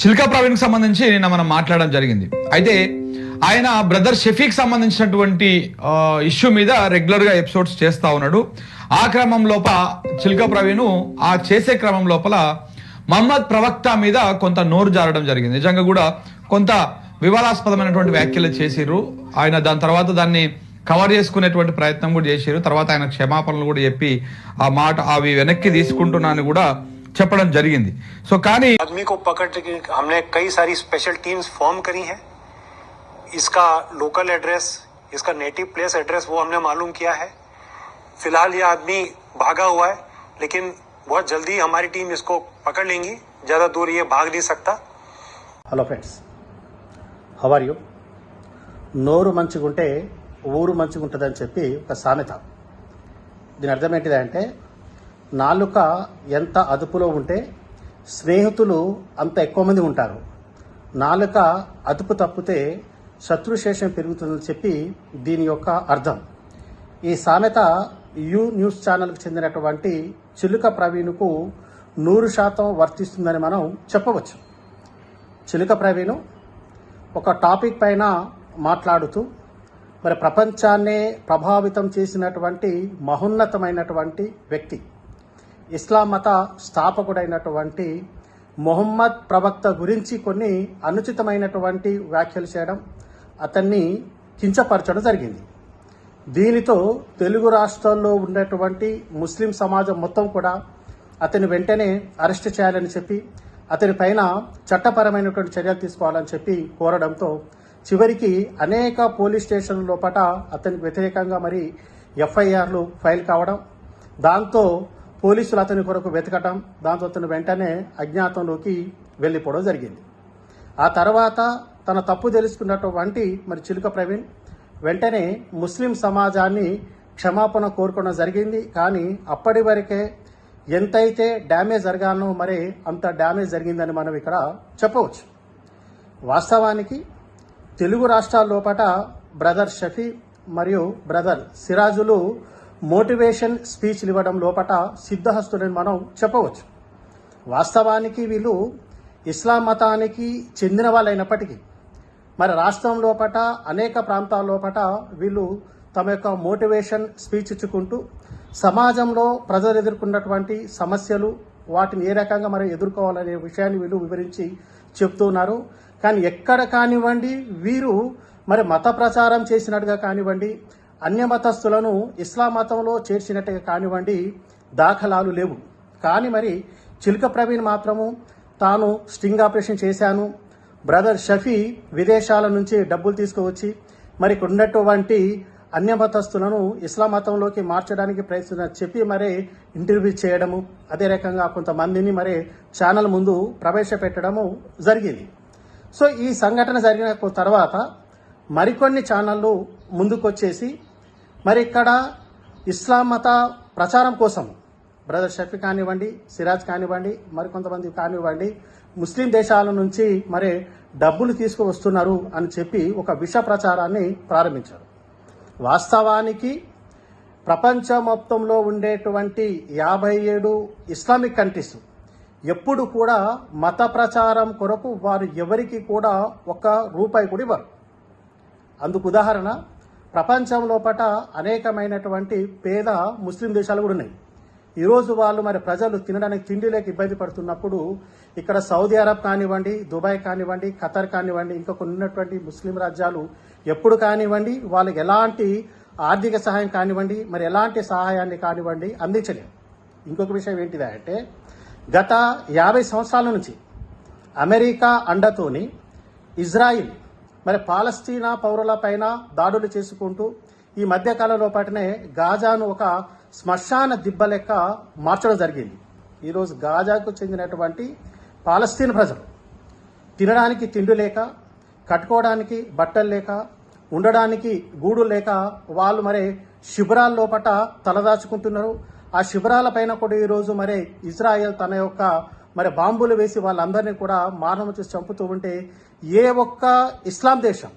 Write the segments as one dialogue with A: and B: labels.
A: చిల్కా ప్రవీణ్కి సంబంధించి నిన్న మనం మాట్లాడడం జరిగింది. అయితే ఆయన బ్రదర్ షఫీక్ సంబంధించినటువంటి ఇష్యూ మీద రెగ్యులర్గా ఎపిసోడ్స్ చేస్తూ ఉన్నాడు. ఆ క్రమం లోప చిల్కా ప్రవీణ్ ఆ చేసే క్రమం లోపల మహమ్మద్ ప్రవక్త మీద కొంత నోరు జారడం జరిగింది. నిజంగా కూడా కొంత వివాదాస్పదమైనటువంటి వ్యాఖ్యలు చేసిర్రు. ఆయన దాని తర్వాత దాన్ని కవర్ చేసుకునేటువంటి ప్రయత్నం కూడా చేసిర్రు. తర్వాత ఆయన క్షమాపణలు కూడా చెప్పి ఆ మాట అవి వెనక్కి తీసుకుంటున్నాను కూడా చెప్పడం జరిగింది సో కానీ
B: आदमी को पकड़ के हमने कई सारी स्पेशल टीम्स फॉर्म करी हैं इसका लोकल एड्रेस इसका नेटिव प्लेस एड्रेस वो हमने मालूम किया है फिलहाल ये आदमी भागा हुआ है लेकिन बहुत जल्दी हमारी टीम इसको पकड़ लेंगी ज़्यादा दूर ये भाग नहीं सकता
C: హలో ఫ్రెండ్స్ హవర్ యూ నోరు మంచిగుంటే ఊరు మంచిగుంటుందని చెప్పి ఒక సామెత దీని అర్థం ఏంటిదంటే నాలుక ఎంత అదుపులో ఉంటే స్నేహితులు అంత ఎక్కువ మంది ఉంటారు. నాలుక అదుపు తప్పితే శత్రుశేషం పెరుగుతుందని చెప్పి దీని యొక్క అర్థం. ఈ సామెత యూ న్యూస్ ఛానల్కి చెందినటువంటి చిలుక ప్రవీణ్కు నూరు శాతం వర్తిస్తుందని మనం చెప్పవచ్చు. చిలుక ప్రవీణ్ ఒక టాపిక్ పైన మాట్లాడుతూ మరి ప్రపంచాన్నే ప్రభావితం చేసినటువంటి మహోన్నతమైనటువంటి వ్యక్తి. ఇస్లాం మత స్థాపకుడైనటువంటి మొహమ్మద్ ప్రవక్త గురించి కొన్ని అనుచితమైనటువంటి వ్యాఖ్యలు చేయడం అతన్ని కించపరచడం జరిగింది. దీనితో తెలుగు రాష్ట్రాల్లో ఉన్నటువంటి ముస్లిం సమాజం మొత్తం కూడా అతని వెంటనే అరెస్ట్ చేయాలని చెప్పి అతని పైన చట్టపరమైనటువంటి చర్యలు తీసుకోవాలని చెప్పి కోరడంతో చివరికి అనేక పోలీస్ స్టేషన్ల లోపల అతనికి వ్యతిరేకంగా మరి ఎఫ్ఐఆర్లు ఫైల్ కావడం దాంతో పోలీసులు అతని కొరకు వెతకటం దాంతో అతను వెంటనే అజ్ఞాతంలోకి వెళ్ళిపోవడం జరిగింది. ఆ తర్వాత తన తప్పు తెలుసుకున్నటువంటి మరి చిలుక ప్రవీణ్ వెంటనే ముస్లిం సమాజాన్ని క్షమాపణ కోరుకోవడం జరిగింది. కానీ అప్పటి వరకే ఎంతైతే డ్యామేజ్ జరగానో మరి అంత డ్యామేజ్ జరిగిందని మనం ఇక్కడ చెప్పవచ్చు. వాస్తవానికి తెలుగు రాష్ట్రాల లోపల బ్రదర్ షఫీ మరియు బ్రదర్ సిరాజులు మోటివేషన్ స్పీచ్లు ఇవ్వడం లోపల సిద్ధహస్తుడని మనం చెప్పవచ్చు. వాస్తవానికి వీళ్ళు ఇస్లాం మతానికి చెందిన వాళ్ళైనప్పటికీ మరి రాష్ట్రం లోపట అనేక ప్రాంతాల లోపట వీళ్ళు తమ యొక్క మోటివేషన్ స్పీచ్ ఇచ్చుకుంటూ సమాజంలో ప్రజలు ఎదుర్కొన్నటువంటి సమస్యలు వాటిని ఏ రకంగా మరి ఎదుర్కోవాలనే విషయాన్ని వీళ్ళు వివరించి చెప్తున్నారు కానీ ఎక్కడ కానివ్వండి వీరు మరి మత ప్రచారం చేసినట్టుగా కానివ్వండి అన్యమతస్థులను ఇస్లాం మతంలో చేర్చినట్టుగా కానివ్వండి దాఖలాలు లేవు. కానీ మరి చిలుక ప్రవీణ్ మాత్రము తాను స్టింగ్ ఆపరేషన్ చేశాను. బ్రదర్ షఫీ విదేశాల నుంచి డబ్బులు తీసుకువచ్చి మరి ఉన్నటువంటి అన్యమతస్థులను ఇస్లాం మతంలోకి మార్చడానికి ప్రయత్నం చెప్పి మరే ఇంటర్వ్యూ చేయడము అదే రకంగా కొంతమందిని మరి ఛానల్ ముందు ప్రవేశపెట్టడము జరిగింది. సో ఈ సంఘటన జరిగిన తర్వాత మరికొన్ని ఛానళ్ళు ముందుకొచ్చేసి మరి ఇక్కడ ఇస్లాం మత ప్రచారం కోసం బ్రదర్ షఫీ కానివ్వండి సిరాజ్ కానివ్వండి మరికొంతమంది కానివ్వండి ముస్లిం దేశాల నుంచి మరి డబ్బులు తీసుకువస్తున్నారు అని చెప్పి ఒక విష ప్రచారాన్ని ప్రారంభించారు. వాస్తవానికి ప్రపంచం మొత్తంలో ఉండేటువంటి యాభై ఏడు ఇస్లామిక్ కంట్రీస్ ఎప్పుడు కూడా మత ప్రచారం కొరకు వారు ఎవరికి కూడా ఒక రూపాయి కూడా ఇవ్వరు. అందుకు ఉదాహరణ ప్రపంచం లోపట అనేకమైనటువంటి పేద ముస్లిం దేశాలు కూడా ఉన్నాయి. ఈరోజు వాళ్ళు మరి ప్రజలు తినడానికి తిండి లేక ఇబ్బంది పడుతున్నప్పుడు ఇక్కడ సౌదీ అరబ్ కానివ్వండి దుబాయ్ కానివ్వండి ఖతర్ కానివ్వండి ఇంకా కొన్ని ఉన్నటువంటి ముస్లిం రాజ్యాలు ఎప్పుడు కానివ్వండి వాళ్ళకి ఎలాంటి ఆర్థిక సహాయం కానివ్వండి మరి ఎలాంటి సహాయాన్ని కానివ్వండి అందించలేదు. ఇంకొక విషయం ఏంటిదా అంటే గత యాభై సంవత్సరాల నుంచి అమెరికా అండతోని ఇజ్రాయిల్ మరి పాలస్తీనా పౌరుల పైన దాడులు చేసుకుంటూ ఈ మధ్యకాలంలో పాటునే గాజాను ఒక శ్మశాన దిబ్బ లెక్క మార్చడం జరిగింది. ఈరోజు గాజాకు చెందినటువంటి పాలస్తీన్ ప్రజలు తినడానికి తిండి లేక కట్టుకోవడానికి బట్టలు లేక ఉండడానికి గూడు లేక వాళ్ళు మరి శిబిరాల లోపట తలదాచుకుంటున్నారు. ఆ శిబిరాల పైన కూడా ఈరోజు మరి ఇజ్రాయెల్ తన యొక్క మరి బాంబులు వేసి వాళ్ళందరినీ కూడా మానవ చేసి చంపుతూ ఉంటే ఏ ఒక్క ఇస్లాం దేశం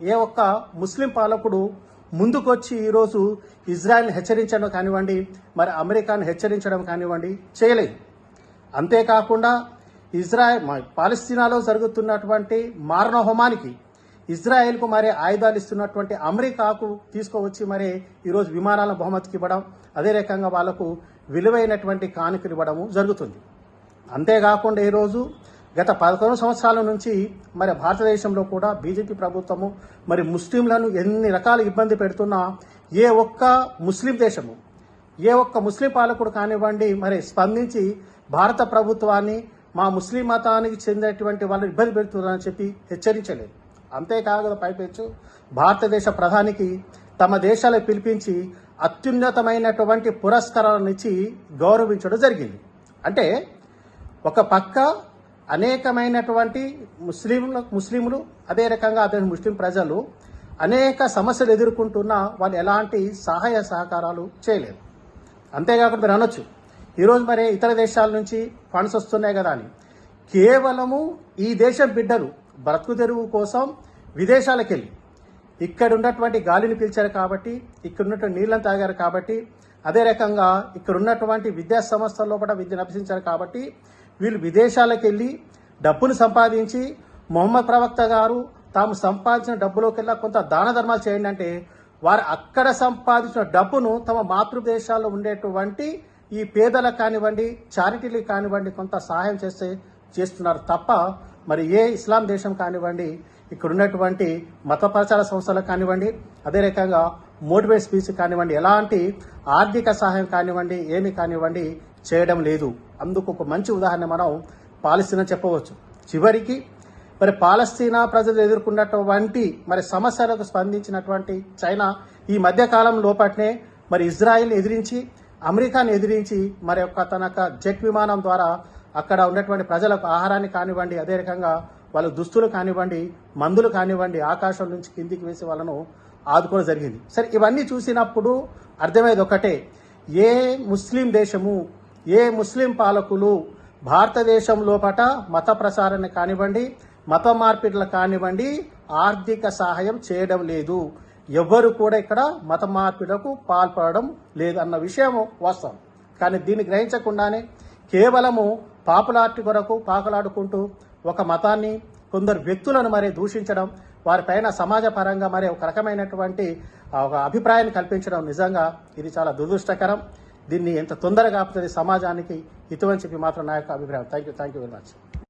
C: ఏ ఒక్క ముస్లిం పాలకుడు ముందుకొచ్చి ఈరోజు ఇజ్రాయెల్ని హెచ్చరించడం కానివ్వండి మరి అమెరికాను హెచ్చరించడం కానివ్వండి చేయలేదు. అంతేకాకుండా ఇజ్రాయెల్ పాలస్తీనాలో జరుగుతున్నటువంటి మారణహోమానికి ఇజ్రాయెల్కు మరి ఆయుధాలు ఇస్తున్నటువంటి అమెరికాకు తీసుకువచ్చి మరి ఈరోజు విమానాల బహుమతికి ఇవ్వడం అదే రకంగా వాళ్ళకు విలువైనటువంటి కానుకలు ఇవ్వడము జరుగుతుంది. అంతేకాకుండా ఈరోజు గత పదకొండు సంవత్సరాల నుంచి మరి భారతదేశంలో కూడా బీజేపీ ప్రభుత్వము మరి ముస్లింలను ఎన్ని రకాల ఇబ్బంది పెడుతున్నా ఏ ఒక్క ముస్లిం దేశము ఏ ఒక్క ముస్లిం పాలకుడు కానివ్వండి మరి స్పందించి భారత ప్రభుత్వాన్ని మా ముస్లిం మతానికి చెందినటువంటి వాళ్ళని ఇబ్బంది పెడుతున్నారని చెప్పి హెచ్చరించలేదు. అంతేకాదు పైపెచ్చు భారతదేశ ప్రధానికి తమ దేశాలు పిలిపించి అత్యున్నతమైనటువంటి పురస్కారాలను ఇచ్చి గౌరవించడం జరిగింది. అంటే ఒక పక్క అనేకమైనటువంటి ముస్లింలు ముస్లింలు అదే రకంగా అదే ముస్లిం ప్రజలు అనేక సమస్యలు ఎదుర్కొంటున్న వాళ్ళు ఎలాంటి సహాయ సహకారాలు చేయలేదు. అంతేకాకుండా మీరు అనొచ్చు ఈరోజు మరి ఇతర దేశాల నుంచి ఫండ్స్ వస్తున్నాయి కదా అని. కేవలము ఈ దేశం బిడ్డలు బ్రతుకు తెరువు కోసం విదేశాలకు వెళ్ళి ఇక్కడ ఉన్నటువంటి గాలిని పీల్చారు కాబట్టి ఇక్కడ ఉన్నటువంటి నీళ్ళని తాగారు కాబట్టి అదే రకంగా ఇక్కడ ఉన్నటువంటి విద్యా సంస్థల్లో కూడా విద్యను అభ్యసించారు కాబట్టి వీళ్ళు విదేశాలకు వెళ్ళి డబ్బును సంపాదించి మొహమ్మద్ ప్రవక్త గారు తాము సంపాదించిన డబ్బులోకెల్లా కొంత దాన ధర్మాలు చేయండి అంటే వారు అక్కడ సంపాదించిన డబ్బును తమ మాతృదేశాల్లో ఉండేటువంటి ఈ పేదలకు కానివ్వండి చారిటీలకు కానివ్వండి కొంత సహాయం చేస్తే చేస్తున్నారు తప్ప మరి ఏ ఇస్లాం దేశం కానివ్వండి ఇక్కడ ఉన్నటువంటి మత ప్రచార సంస్థలకు కానివ్వండి అదే రకంగా మోటివేట్ స్పీచ్ కానివ్వండి ఎలాంటి ఆర్థిక సహాయం కానివ్వండి ఏమి కానివ్వండి చేయడం లేదు. అందుకు ఒక మంచి ఉదాహరణ మనం పాలస్తీనా చెప్పవచ్చు. చివరికి మరి పాలస్తీనా ప్రజలు ఎదుర్కొన్నటువంటి మరి సమస్యలకు స్పందించినటువంటి చైనా ఈ మధ్యకాలం లోపట్నే మరి ఇజ్రాయిల్ని ఎదిరించి అమెరికాను ఎదిరించి మరి యొక్క తన జెట్ విమానం ద్వారా అక్కడ ఉన్నటువంటి ప్రజలకు ఆహారాన్ని కానివ్వండి అదే రకంగా వాళ్ళ దుస్తులు కానివ్వండి మందులు కానివ్వండి ఆకాశం నుంచి కిందికి వేసి వాళ్ళను ఆదుకోవడం జరిగింది. సరే ఇవన్నీ చూసినప్పుడు అర్థమయ్యేది ఒకటే. ఏ ముస్లిం దేశము ఏ ముస్లిం పాలకులు భారతదేశం లోపట మత ప్రసారణ కానివ్వండి మత మార్పిడులు కానివ్వండి ఆర్థిక సహాయం చేయడం లేదు. ఎవ్వరు కూడా ఇక్కడ మత మార్పిడకు పాల్పడడం లేదు అన్న విషయం వాస్తవం. కానీ దీన్ని గ్రహించకుండానే కేవలము పాపులార్టీ కొరకు పాకులాడుకుంటూ ఒక మతాన్ని కొందరు వ్యక్తులను మరి దూషించడం వారిపైన సమాజపరంగా మరి ఒక రకమైనటువంటి ఒక అభిప్రాయాన్ని కల్పించడం నిజంగా ఇది చాలా దురదృష్టకరం. దీన్ని ఎంత తొందరగా ఆపుతుంది సమాజానికి హితమని చెప్పి మాత్రం నా యొక్క అభిప్రాయం. Thank you thank you very much